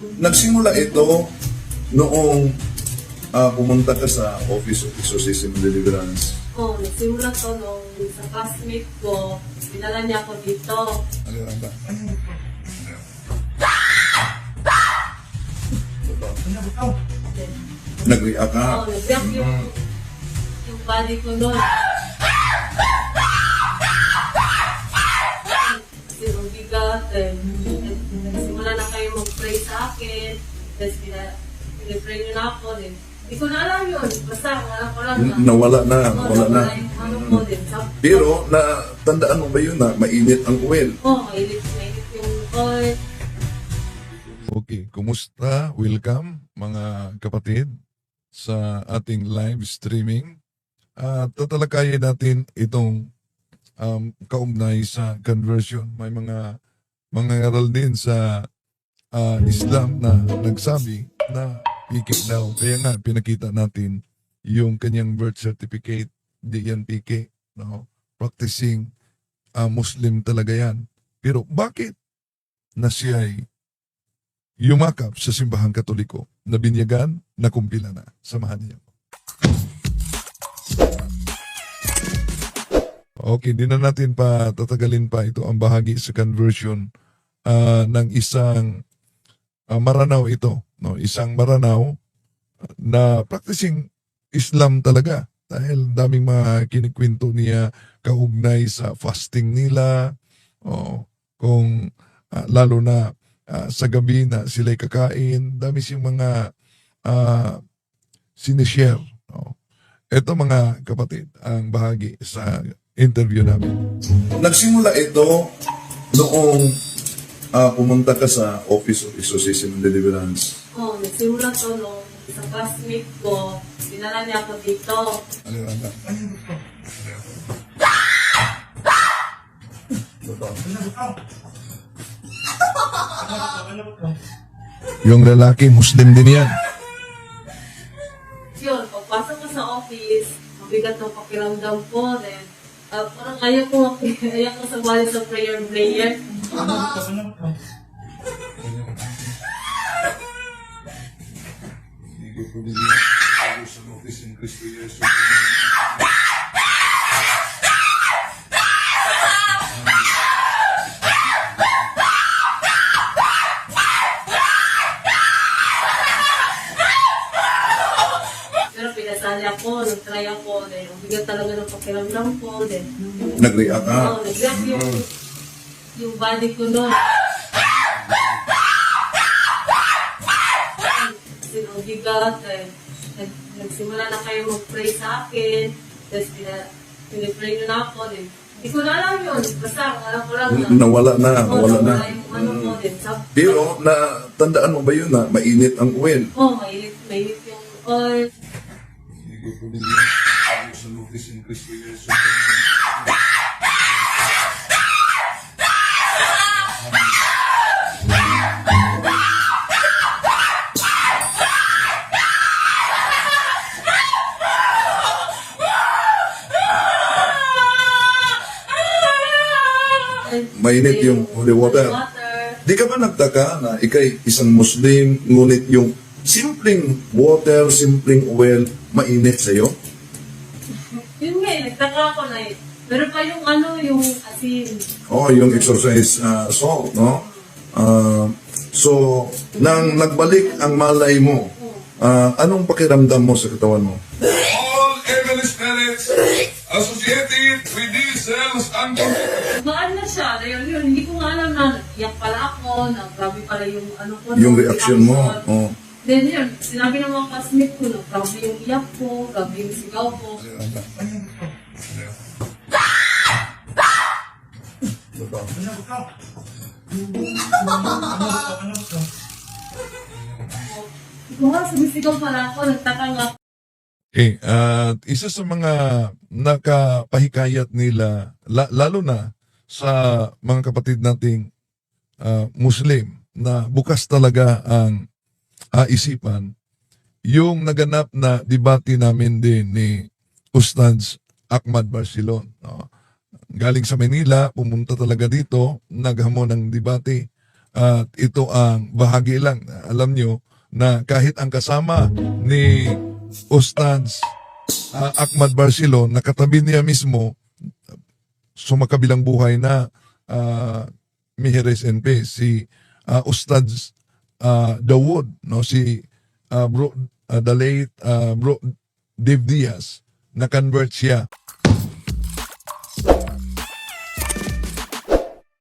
Nagsimula ito noong ah, pumunta ka sa Office of Exorcism and Deliverance. Oh, nagsimula to nung sa classmate ko, dinala niya ako dito. Ano yan ba? Nag-react ka. oh, nag-react yung, yung body ko doon. Kasi ang bigat, nagsimula na kayo mag-pray sa akin. Tapos, pina- pinipray niyo na ako. Then, hindi ko na alam yun. Basta, wala ko lang na. Nawala na, Oh, wala na. nawala yung ano ko din. Pero, na, tandaan mo ba yun na mainit ang oil? Oh, mainit, mainit yung oil. Okay, kumusta? Welcome mga kapatid sa ating live streaming. At tatalakayin natin itong um, kaugnay sa conversion. May mga mga aral din sa ah, Islam na nagsabi na piki daw. Kaya nga pinakita natin yung kanyang birth certificate, di yan piki. No? Practicing ah, Muslim talaga yan. Pero bakit na siya ay yumakap sa simbahang katoliko na binyagan na kumpila na. Samahan niyo. Okay, di na natin pa tatagalin pa ito ang bahagi sa conversion ah, ng isang ah, maranaw ito. No? Isang maranaw na practicing Islam talaga. Dahil daming mga kinikwento niya kaugnay sa fasting nila. O, kung ah, lalo na ah, sa gabi na sila'y kakain. Dami siyang mga uh, sinishare. No? Ito mga kapatid, ang bahagi sa interview namin. Nagsimula ito noong ah, pumunta ka sa Office of Exorcism and Deliverance. Oh, nagsimula to nung sa classmate ko, dinala niya ako dito. Ano yan ba? Yung lalaki, Muslim din yan. Yun, pagpasok ko sa office, mabigat ng pakiramdam ko, then, ah, parang ayaw ko, ayaw ko sumali sa prayer prayer. Pero pinasali ako, nag-try ako, then, bigat talaga ng pakiramdam ko, then, Nag-react ka. oh, nag-react yung, yung body ko doon. Kasi ang bigat, then, nag, nagsimula na kayo mag-pray sa akin, tapos pina, pinipray nyo na ako, then, hindi ko na alam yun, basta, alam ko lang na. Nawala na, nawala na. yung ano ko, then, sab- Pero, na, tandaan mo ba yun na mainit ang oil? oh, mainit, mainit yung oil, Mainit yung holy water. Di ka ba nagtaka na ikay isang Muslim, ngunit yung simpleng water, simpleng oil, mainit sa'yo? Yun nga, eh, nagtaka ako na eh. Pero pa yung ano, yung asin. Oh, yung exercise uh, salt, no? Ah, so, nang nagbalik ang malay mo, ah, anong pakiramdam mo sa katawan mo? All evil spirits associated with these cells and Maan na siya. Ayun, yun, hindi ko nga alam na iyak pala ako, na grabe pala yung ano ko. Yung no, reaction mo, oh. Then yun, sinabi ng mga classmate ko na grabe yung iyak ko, grabe yung sigaw ko. Kung nga, sumisigaw pala ako, nagtaka nga Okay, at isa sa mga nakapahikayat nila, la- lalo na sa mga kapatid nating ah, Muslim, na bukas talaga ang ah, isipan, yung naganap na debate namin din ni Ustads Ahmad Barcelon. No? Galing sa Manila, pumunta talaga dito, naghamon ng debate. At ito ang bahagi lang. Alam nyo na kahit ang kasama ni Ustads ah, Ahmad Barcelo, nakatabi niya mismo sumakabilang buhay na uh, Miheres NP, si uh, Ustads uh, Dawood, no? si uh, bro, uh, the late uh, bro Dave Diaz, na-convert siya